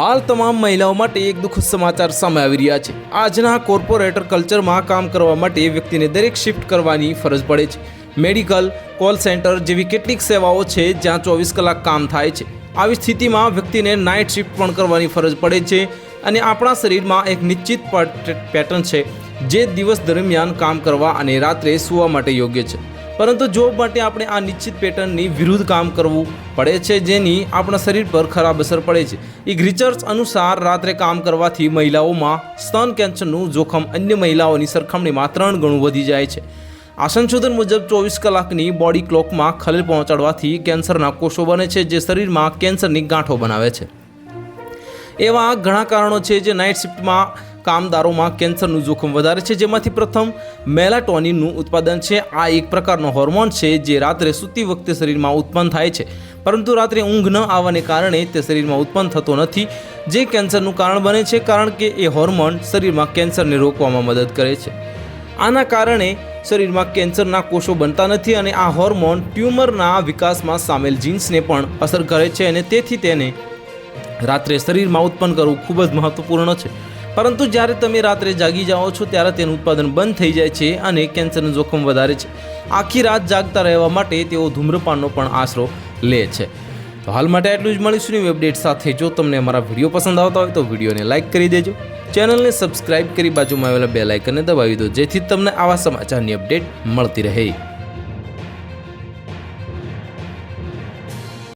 હાલ તમામ મહિલાઓ માટે એક દુઃખદ સમાચાર સામે આવી રહ્યા છે. આજના કોર્પોરેટર કલ્ચરમાં કામ કરવા માટે વ્યક્તિને દરેક શિફ્ટ કરવાની ફરજ પડે છે. મેડિકલ, કોલ સેન્ટર જેવી કેટલીક સેવાઓ છે જ્યાં ચોવીસ કલાક કામ થાય છે. આવી સ્થિતિમાં વ્યક્તિને નાઇટ શિફ્ટ પણ કરવાની ફરજ પડે છે અને આપણા શરીરમાં એક નિશ્ચિત પેટર્ન છે જે દિવસ દરમિયાન કામ કરવા અને રાત્રે સૂવા માટે યોગ્ય છે. પરંતુ જોબ માટે આપણે આ નિશ્ચિત પેટર્નની વિરુદ્ધ કામ કરવું પડે છે, જેની આપણા શરીર પર ખરાબ અસર પડે છે. એક રિસર્ચ અનુસાર રાત્રે કામ કરવાથી મહિલાઓમાં સ્તન કેન્સરનું જોખમ અન્ય મહિલાઓની સરખામણીમાં ત્રણ ગણું વધી જાય છે. આ સંશોધન મુજબ ચોવીસ કલાકની બોડી ક્લોકમાં ખલેલ પહોંચાડવાથી કેન્સરના કોષો બને છે, જે શરીરમાં કેન્સરની ગાંઠો બનાવે છે. એવા ઘણા કારણો છે, જે નાઇટ શિફ્ટમાં કામદારોમાં કેન્સરનું જોખમ વધારે છે, જેમાંથી પ્રથમ મેલાટોનિનનું ઉત્પાદન છે. આ એક પ્રકારનો હોર્મોન છે, જે રાત્રે સૂતી વખતે શરીરમાં ઉત્પન્ન થાય છે. પરંતુ રાત્રે ઊંઘ ન આવવાને કારણે તે શરીરમાં ઉત્પન્ન થતો નથી, જે કેન્સરનું કારણ બને છે, કારણ કે એ હોર્મોન શરીરમાં કેન્સરને રોકવામાં મદદ કરે છે. આના કારણે શરીરમાં કેન્સરના કોષો બનતા નથી અને આ હોર્મોન ટ્યુમરના વિકાસમાં સામેલ જીન્સને પણ અસર કરે છે અને તેથી તેને રાત્રે શરીરમાં ઉત્પન્ન કરવું ખૂબ જ મહત્વપૂર્ણ છે. પરંતુ જ્યારે તમે રાત્રે જાગી જાઓ છો, ત્યારે તેનું ઉત્પાદન બંધ થઈ જાય છે અને કેન્સરનું જોખમ વધારે છે. આખી રાત જાગતા રહેવા માટે તેઓ ધૂમ્રપાનનો પણ આશરો લે છે. તો હાલ માટે આટલું જ મળીશું new અપડેટ સાથે. જો તમને અમારા વીડિયો પસંદ આવતા હોય તો વિડીયોને લાઇક કરી દેજો. ચેનલને સબસ્ક્રાઇબ કરી બાજુમાં આવેલા બે લાઇકનને દબાવી દો, જેથી તમને આવા સમાચારની અપડેટ મળતી રહે.